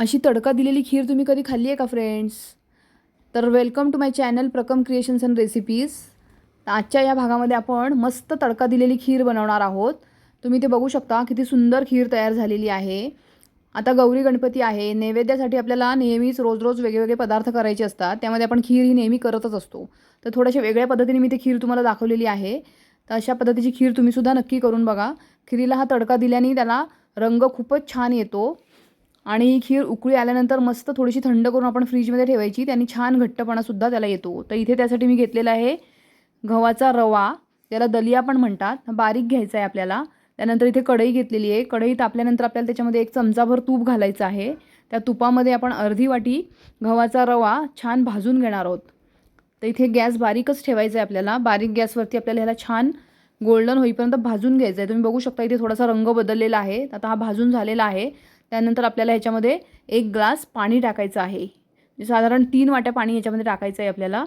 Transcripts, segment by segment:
अशी तडका दिलेली खीर तुम्ही कधी खाल्ली आहे का फ्रेंड्स तर welcome to my channel Prakam creations and recipes आजच्या या भागामध्ये आपण मस्त तडका दिलेली खीर बनवणार आहोत. तुम्ही ते बघू शकता किती सुंदर खीर तयार झालेली आहे. आता गौरी गणपती आहे. नैवेद्यासाठी आपल्याला नेहमीच रोज रोज वेगवेगळे पदार्थ करायचे असतात. त्यामध्ये आपण खीर ही नेहमी करतच असतो. तर थोड्याशा वेगळ्या पद्धतीने मी ती खीर तुम्हाला दाखवलेली आहे. तर अशा पद्धतीची खीर तुम्हीसुद्धा नक्की करून बघा. खिरीला हा तडका दिल्याने त्याला रंग खूपच छान येतो. आणि ही खीर उकळी आल्यानंतर मस्त थोडीशी थंड करून आपण फ्रीजमध्ये ठेवायची. त्यांनी छान घट्टपणासुद्धा त्याला येतो. तर इथे त्यासाठी मी घेतलेला आहे गव्हाचा रवा त्याला दलिया पण म्हणतात. बारीक घ्यायचा आहे आपल्याला. त्यानंतर इथे कढई घेतलेली आहे. कढई तापल्यानंतर आपल्याला त्याच्यामध्ये एक चमचाभर तूप घालायचं आहे. त्या तुपामध्ये आपण अर्धी वाटी गव्हाचा रवा छान भाजून घेणार आहोत. तर इथे गॅस बारीकच ठेवायचा आहे आपल्याला. बारीक गॅसवरती आपल्याला ह्याला छान गोल्डन होईपर्यंत भाजून घ्यायचं आहे. तुम्ही बघू शकता इथे थोडासा रंग बदललेला आहे. आता हा भाजून झालेला आहे. त्यानंतर आपल्याला ह्याच्यामध्ये एक ग्लास पाणी टाकायचं आहे. म्हणजे साधारण तीन वाट्या पाणी ह्याच्यामध्ये टाकायचं आहे आपल्याला.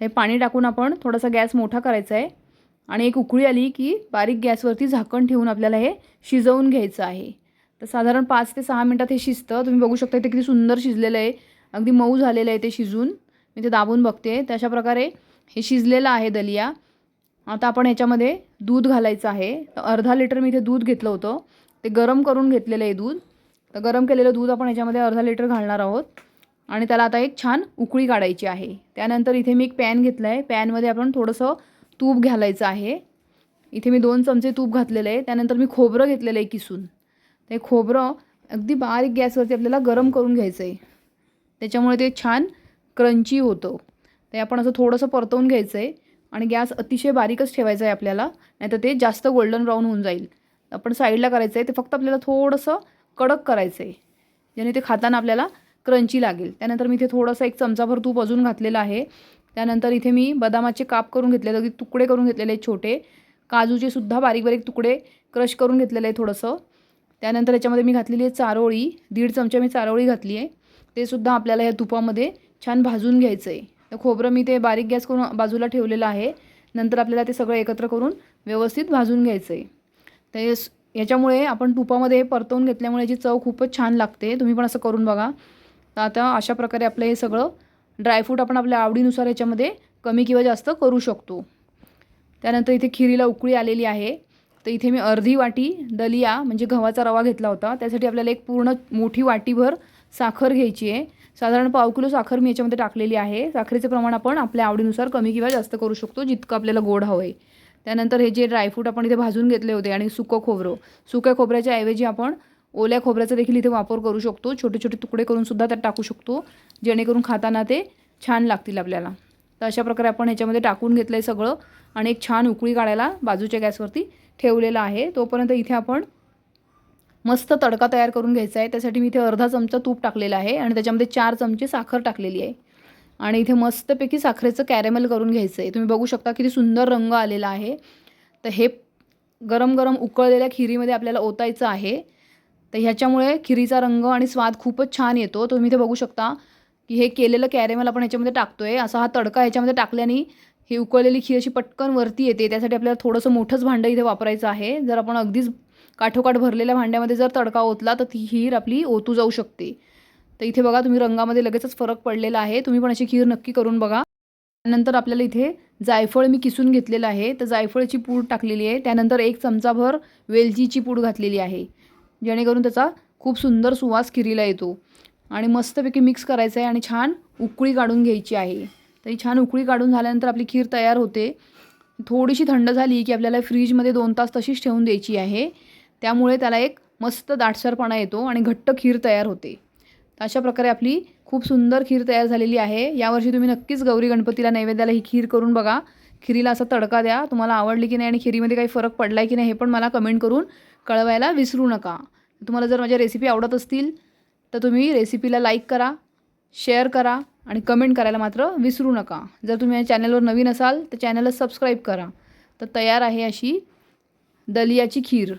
हे पाणी टाकून आपण थोडासा गॅस मोठा करायचा आहे. आणि एक उकळी आली की बारीक गॅसवरती झाकण ठेवून आपल्याला हे शिजवून घ्यायचं आहे. तर साधारण पाच ते सहा मिनटात हे शिजतं. तुम्ही बघू शकता इथे किती सुंदर शिजलेलं आहे. अगदी मऊ झालेलं आहे ते शिजून. मी ते दाबून बघते. तर अशा प्रकारे हे शिजलेलं आहे दलिया. आता आपण ह्याच्यामध्ये दूध घालायचं आहे. तर अर्धा लिटर मी इथे दूध घेतलं होतं. ते गरम करून घेतलेलं आहे दूध. तर गरम केलेलं दूध आपण याच्यामध्ये अर्धा लिटर घालणार आहोत. आणि त्याला आता एक छान उकळी काढायची आहे. त्यानंतर इथे मी एक पॅन घेतलं आहे पॅनमध्ये आपण थोडंसं तूप घालायचं आहे. इथे मी दोन चमचे तूप घातलेलं आहे. त्यानंतर मी खोबरं घेतलेलं आहे किसून. ते खोबरं अगदी बारीक गॅसवरती आपल्याला गरम करून घ्यायचं आहे त्याच्यामुळे ते छान क्रंची होतं. ते आपण असं थोडंसं परतवून घ्यायचं आहे आणि गॅस अतिशय बारीकच ठेवायचा आहे आपल्याला. नाहीतर ते जास्त गोल्डन ब्राऊन होऊन जाईल. आपण साईडला करायचं आहे ते फक्त आपल्याला थोडंसं कडक करायचं आहे ज्याने ते खाताना आपल्याला क्रंची लागेल. त्यानंतर मी इथे थोडंसं एक चमचाभर तूप अजून घातलेलं आहे. त्यानंतर इथे मी बदामाचे काप करून घेतलेले अगदी तुकडे करून घेतलेले आहेत छोटे. काजूचे सुद्धा बारीक बारीक तुकडे क्रश करून घेतलेले आहे थोडंसं. त्यानंतर याच्यामध्ये मी घातलेली आहे चारोळी. दीड चमचा मी चारोळी घातली आहे. ते सुद्धा आपल्याला या तुपामध्ये छान भाजून घ्यायचं आहे तर खोबरं मी ते बारीक गॅस करून बाजूला ठेवलेलं आहे. नंतर आपल्याला ते सगळं एकत्र करून व्यवस्थित भाजून घ्यायचं आहे ते याच्यामुळे आपण तुपामध्ये परतवून घेतल्यामुळे याची चव खूपच छान लागते. तुम्ही पण असं करून बघा. तर आता अशा प्रकारे आपलं हे सगळं ड्रायफ्रूट आपण आपल्या आवडीनुसार याच्यामध्ये कमी किंवा जास्त करू शकतो. त्यानंतर इथे खिरीला उकळी आलेली आहे. तर इथे मी अर्धी वाटी दलिया म्हणजे गव्हाचा रवा घेतला होता. त्यासाठी आपल्याला एक पूर्ण मोठी वाटीभर साखर घ्यायची आहे. साधारण पाव किलो साखर मी याच्यामध्ये टाकलेली आहे. साखरेचं प्रमाण आपण आपल्या आवडीनुसार कमी किंवा जास्त करू शकतो जितकं आपल्याला गोड हवं आहे त्यानंतर हे जे ड्रायफ्रूट आपण इथे भाजून घेतले होते आणि सुकं खोबरं सुक्या खोबऱ्याच्या ऐवजी आपण ओल्या खोबऱ्याचा देखील इथे वापर करू शकतो. छोटे छोटे तुकडे करून सुद्धा त्यात टाकू शकतो जेणेकरून खाताना ते छान लागतील आपल्याला. तर अशा प्रकारे आपण ह्याच्यामध्ये टाकून घेतलं आहे सगळं आणि एक छान उकळी काढायला बाजूच्या गॅसवरती ठेवलेला आहे. तोपर्यंत इथे आपण मस्त तडका तयार करून घ्यायचा आहे. त्यासाठी मी इथे अर्धा चमचा तूप टाकलेला आहे आणि त्याच्यामध्ये चार चमचे साखर टाकलेली आहे. आणि इथे मस्तपैकी साखरेचं कॅरेमल करून घ्यायचं आहे तुम्ही बघू शकता किती सुंदर रंग आलेला आहे. तर हे गरम गरम उकळलेल्या खिरीमध्ये आपल्याला ओतायचं आहे. तर ह्याच्यामुळे खिरीचा रंग आणि स्वाद खूपच छान येतो. तुम्ही इथे बघू शकता की हे केलेलं कॅरेमल आपण ह्याच्यामध्ये टाकतो आहे असा हा तडका ह्याच्यामध्ये टाकल्याने ही उकळलेली खीर अशी पटकन वरती येते. त्यासाठी आपल्याला थोडंसं मोठंच भांडं इथे वापरायचं आहे. जर आपण अगदीच काठोकाठ भरलेल्या भांड्यामध्ये जर तडका ओतला तर ती खीर आपली ओतू जाऊ शकते. तर इथे बघा तुम्ही रंगामध्ये लगेचच फरक पडलेला आहे. तुम्ही पण अशी खीर नक्की करून बघा. त्यानंतर आपल्याला इथे जायफळ मी किसून घेतलेलं आहे. तर जायफळची पूड टाकलेली आहे. त्यानंतर एक चमचाभर वेलचीची पूड घातलेली आहे. जेणेकरून त्याचा खूप सुंदर सुवास खिरीला येतो. आणि मस्तपैकी मिक्स करायचं आहे आणि छान उकळी काढून घ्यायची आहे. तर ही छान उकळी काढून झाल्यानंतर आपली खीर तयार होते. थोडीशी थंड झाली की आपल्याला फ्रीजमध्ये दोन तास तशीच ठेवून द्यायची आहे. त्यामुळे त्याला एक मस्त दाटसरपणा येतो आणि घट्ट खीर तयार होते. तर अशा प्रकारे आपली खूप सुंदर खीर तयार झालेली आहे. यावर्षी तुम्ही नक्कीच गौरी गणपतीला नैवेद्याला ही खीर करून बघा. खिरीला असा तडका द्या. तुम्हाला आवडली की नाही आणि खिरीमध्ये काही फरक पडला आहे की नाही हे पण मला कमेंट करून कळवायला विसरू नका. तुम्हाला जर माझ्या रेसिपी आवडत असतील तर तुम्ही रेसिपीला लाईक करा शेअर करा आणि कमेंट करायला मात्र विसरू नका. जर तुम्ही या चॅनलवर नवीन असाल तर चॅनलला सबस्क्राईब करा. तर तयार आहे अशी दलियाची खीर.